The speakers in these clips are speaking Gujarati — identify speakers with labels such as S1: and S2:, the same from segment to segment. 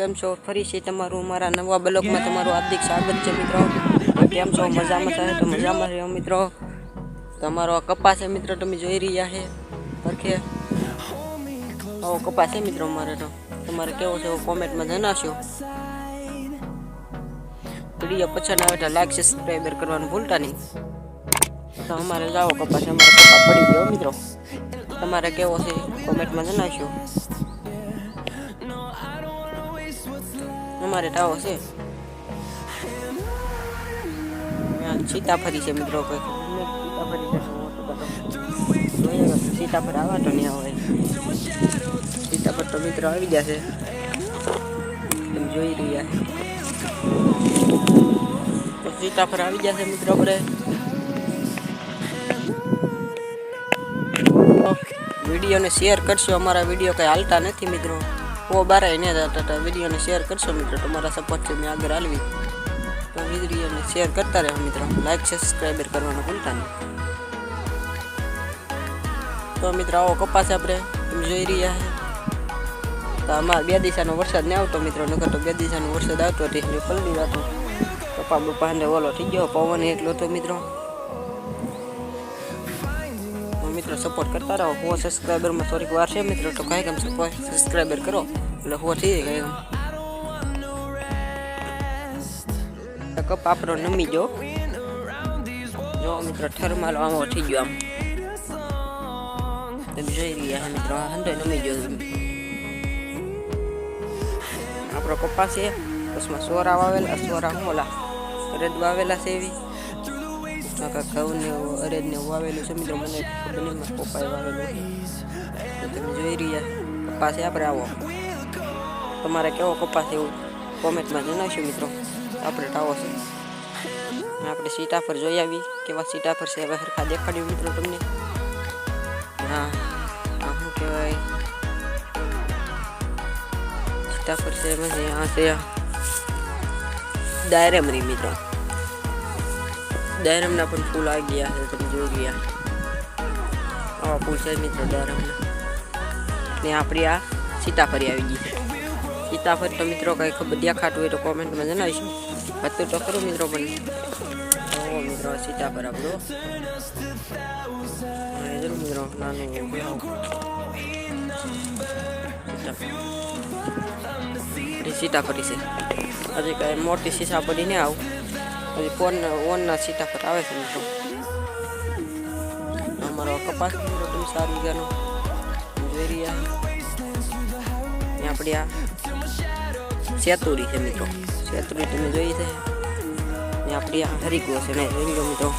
S1: કેમ છો? ફરી છે તમારું મારા નવા બ્લોગમાં તમારું હાર્દિક સ્વાગત છે મિત્રો. કેમ છો? મજામાં થાય તો મજામાં રહ્યો મિત્રો. તમારો આ કપાસ છે મિત્રો, તમે જોઈ રહ્યા છે. પરખે. આવો કપાસ છે મિત્રો અમારે તો. તમારે કેવો છે કોમેન્ટમાં જણાવશો. વીડિયો પછાડ આવે તો લાઈક સબસ્ક્રાઈબર કરવાનું ભૂલતા નહીં. તો અમારે જાઓ કપાસ અમારે કપા પડી ગયો મિત્રો. તમારે કેવો છે? કોમેન્ટમાં જણાવશો. અમારે ટાવો છે. ત્યાં સીતાફળી છે મિત્રો સીતાફળી છે સીતાફળ આવા તો નહીં આવે સીતાફળ તો મિત્રો આવી જશે જોઈ રહ્યા તો સીતાફળ આવી જશે મિત્રો આપણે. વિડીયોને શેર કરશો, અમારા વીડિયો કંઈ હાલતા નથી મિત્રો. ઓ બારાય ને જતા વિડીયોને શેર કરશો મિત્રો. તમારા સપોર્ટથી મેં આગળ હાલવી. તો વિડીયોને શેર કરતા રહેવા મિત્રો. લાઈક સબસ્ક્રાઈબર કરવાનું ભૂલતા નહીં. તો મિત્રો, આવો કપાસ આપણે. જોઈ રહ્યા છે. તો આમાં બે દિશાનો વરસાદ નહીં આવતો મિત્રો. નકર તો બે દિશાનો વરસાદ આવતો એટલે પલળી જતો કપા બપાને ઓલો થઈ ગયો. પવન એટલો તો મિત્રો. મિત્રો સપોર્ટ કરતા રહો. હો સબસ્ક્રાઈબરમાં થોડીક વાર છે મિત્રો, તો કાંઈ સપોર્ટ સબસ્ક્રાઈબર કરો. એટલે હો થઈ જાય કાંઈ કપ આપણો નમી ગયો. જો મિત્રો થર્માલ આમો થઈ ગયો આમ. તમે જોઈ રહ્યા મિત્રો હંડો નમી ગયો આપણો કપાસ છે બસમાં સોરા વાવેલા, સોરા મોલા રેડ વાવેલા છે એવી. કાકા ઘઉં ને અરેજ ને વાવેલું છે. મિત્રો, મને ખબર નહીં પપ્પાએ વાવેલું તમે જોઈ રહ્યા કપાસ છે આપણે આવો. તમારે કેવો કપાસ એવું કોમેન્ટમાં જણાવશું, મિત્રો. આપણે ટાવો છે. આપણે સીટાફર જોઈ આવી. કેવા સીટાફર છે, હવે હરખા દેખાડ્યું, મિત્રો, તમને. હા, આ શું કહેવાય? સીતાફળ છે પછી આ છે ડાયરેમરી, મિત્રો. ડાયરેમના પણ ફૂલ આવી ગયા છે તમે જોઈ ગયા આવા ફૂલ છે મિત્રો ડાયરેમના ને આપણી આ સીતાફળી આવી ગઈ છે સીતાફળ તો મિત્રો કંઈ ખબર દેખાતું હોય તો કોમેન્ટમાં જણાવીશું હતું તો ખરું મિત્રો પણ ઓ મિત્રો સીતાફળ આપણો હા, એ જરૂર મિત્રો નાનું સીતાફળ સીતાફળી છે હજી કાંઈ મોટી સીસાફળી નહીં આવું હજી ફોન ઓનના સીતાફળ આવે છે મિત્રો અમારો કપાસ તમે સારું વીઘાનો જોઈ રહ્યા આપણી આ સેતુરી છે મિત્રો સેતુરી તમે જોઈ છે ને આપણી આ હરીગો છે ને જોઈ લો મિત્રો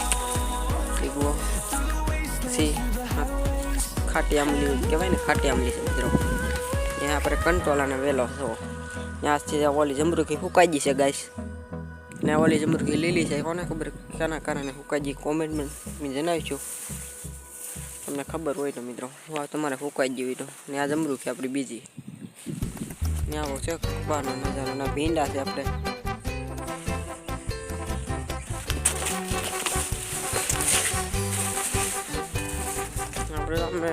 S1: હરીગો પછી ખાટી આંબલી કહેવાય ને ખાટી આંબલી છે મિત્રો ત્યાં આપણે કંટોલાને વેલો છો ત્યાંથી ઓલી જમરૂકી ફૂંકાઈ ગઈ છે ગાઈસ ને ઓલી જમરૂકી લીલી છે, કોને ખબર શાના કારણે ગઈ કોમેન્ટમાં જણાવીશું તમને ખબર હોય તો મિત્રો વાહ તમારે ફૂંકાઈ હોય તો. ને આ જમરૂકી આપણી બીજી. ને આવો છે કપાનો નજારો ના ભીંડા છે આપણે. આપણે અમે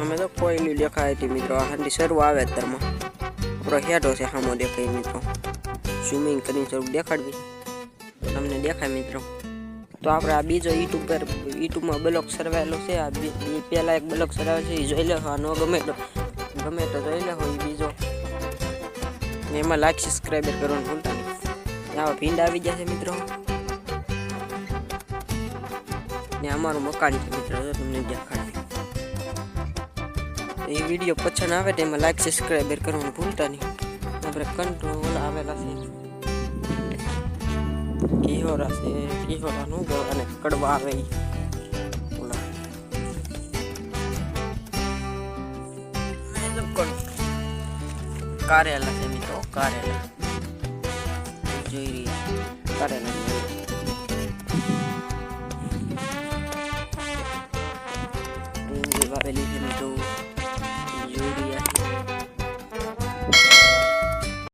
S1: અમે તો લીલી દેખાય હતી મિત્રો, આ હાંડી શરૂ આવે અત્યારમાં. આપણો હેડો છે સામો દેખાય મિત્રો. સ્વિમિંગ કરીને સ્વરૂપ દેખાડવી. તમને દેખાય મિત્રો. તો આપણે આ બીજો યુટ્યુબ પર યુટ્યુબમાં બ્લોગ સરવાયેલો છે. આ બી- બી પહેલાં એક બ્લોગ સરવાયો છે, એ જોઈ લો. આ નો ગમે તો ગમે તો જોઈ લે હોય બીજો. ને એમાં લાઈક સબસ્ક્રાઈબર કરવાનું ભૂલતા નહીં. આવા ભીંડા આવી ગયા છે મિત્રો. ને અમારું મકાન છે મિત્રો, જો તમને દેખાડે. એ વિડીયો પસંદ આવે તો એમાં લાઈક સબસ્ક્રાઈબર કરવાનું ભૂલતા નહીં આપણે કંટ્રોલ આવેલા છે કિહોરા છે કિહોરાનું અને કડવા આવે કારેલા છે મિત્રો કારેલા જોઈ રહ્યા કારેલા Feliz